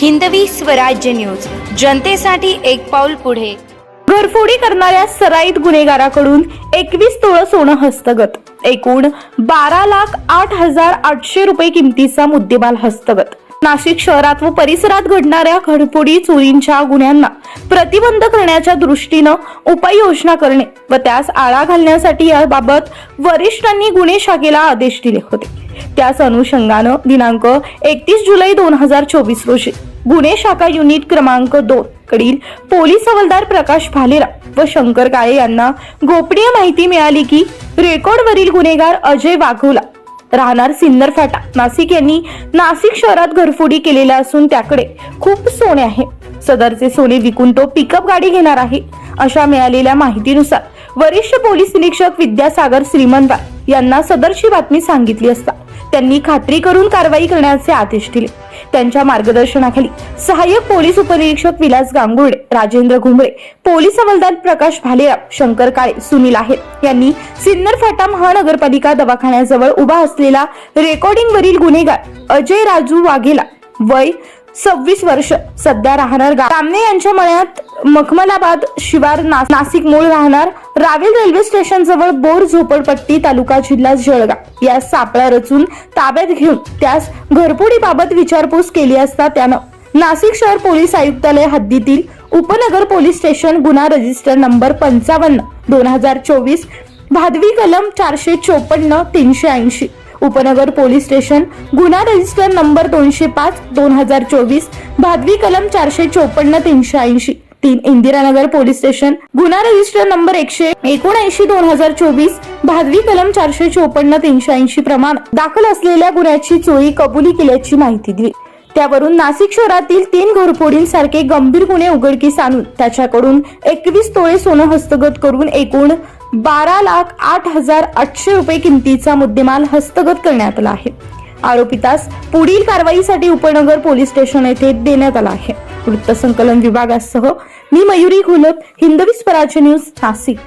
Hindavi Swarajya news. जनतेसाठी एक पाऊल पुढे. घरफोडी करणाऱ्या सराईत गुन्हेगाराकडून एकवीस तोळ सोनं हस्तगत. एकूण बारा लाख आठ हजार आठशे रुपये किमतीचा मुद्देमाल हस्तगत. नाशिक शहरात व परिसरात घडणाऱ्या घरफोडी चोरींच्या गुन्ह्यांना प्रतिबंध करण्याच्या दृष्टीनं उपाययोजना करणे व त्यास आळा घालण्यासाठी याबाबत वरिष्ठांनी गुन्हे शाखेला आदेश दिले होते. त्याच अनुषंगानं दिनांक एकतीस जुलै दोन हजार चोवीस रोजी गुन्हे शाखा युनिट क्रमांक दोन कडील पोलीस हवालदार प्रकाश भालेरा व शंकर काळे यांना गोपनीय माहिती मिळाली की रेकॉर्डवरील गुन्हेगार अजय वाघोला राहणार सिन्नर फाटा नाशिक यांनी नाशिक शहरात घरफोडी केलेल्या असून त्याकडे खूप सोने आहे. सदरचे सोने विकून तो पिकअप गाडी घेणार आहे. अशा मिळालेल्या माहितीनुसार वरिष्ठ पोलीस निरीक्षक विद्यासागर श्रीमंत यांना सदरची बातमी सांगितली असता त्यांनी खात्री करून कारवाई करण्याचे आदेश दिले. त्यांच्या मार्गदर्शनाखाली सहाय्यक पोलीस उपनिरीक्षक विलास गांगुर्डे राजेंद्र घुमरे पोलीस हवालदार प्रकाश भालेराव शंकर काळे सुनील आहे यांनी सिन्नर फाटा महानगरपालिका दवाखान्याजवळ उभा असलेला रेकॉर्डिंग वरील गुन्हेगार अजय राजू वाघेला वय सव्वीस वर्ष सध्या राहणार कामने यांच्या मळ्यात मखमलाबाद शिवार ना- मूळ राहणार रावेल रेल्वे स्टेशन जवळ बोर झोपडपट्टी तालुका जिल्हा जळगाव. या सापळा रचून ताब्यात घेऊन त्यास घरफोडीबाबत विचारपूस केली असता त्यानं नाशिक शहर पोलीस आयुक्तालय हद्दीतील उपनगर पोलीस स्टेशन गुन्हा रजिस्टर नंबर पंचावन्न दोन हजार चोवीस भादवी कलम चारशे चोपन्न तीनशे ऐंशी उपनगर पोलीस स्टेशन गुन्हा रजिस्टर नंबर दोनशे पाच दोन हजार चोवीस भादवी कलम चारशे चोपन्न तीनशे ऐंशी तीन इंदिरानगर पोलीस स्टेशन गुन्हा रजिस्टर नंबर एकशे एकोणऐंशी दोन हजार चोवीस भादवी कलम चारशे चोपन्न तीनशे ऐंशी प्रमाण दाखल असलेल्या गुन्ह्याची चोरी कबुली केल्याची माहिती दिली. त्यावरून नाशिक शहरातील तीन घरफोडींसारखे गंभीर गुन्हे उघडकीस आणून त्याच्याकडून एकवीस तोळे सोनं हस्तगत करून एकूण बारा लाख आठ हजार आठशे रुपये किमतीचा मुद्देमाल हस्तगत करण्यात आला आहे. आरोपितास पुढील कारवाईसाठी उपनगर पोलीस स्टेशन येथे देण्यात आला आहे. वृत्तसंकलन विभागासह मी मयुरी घोलप हिंदवी स्वराज्य न्यूज नाशिक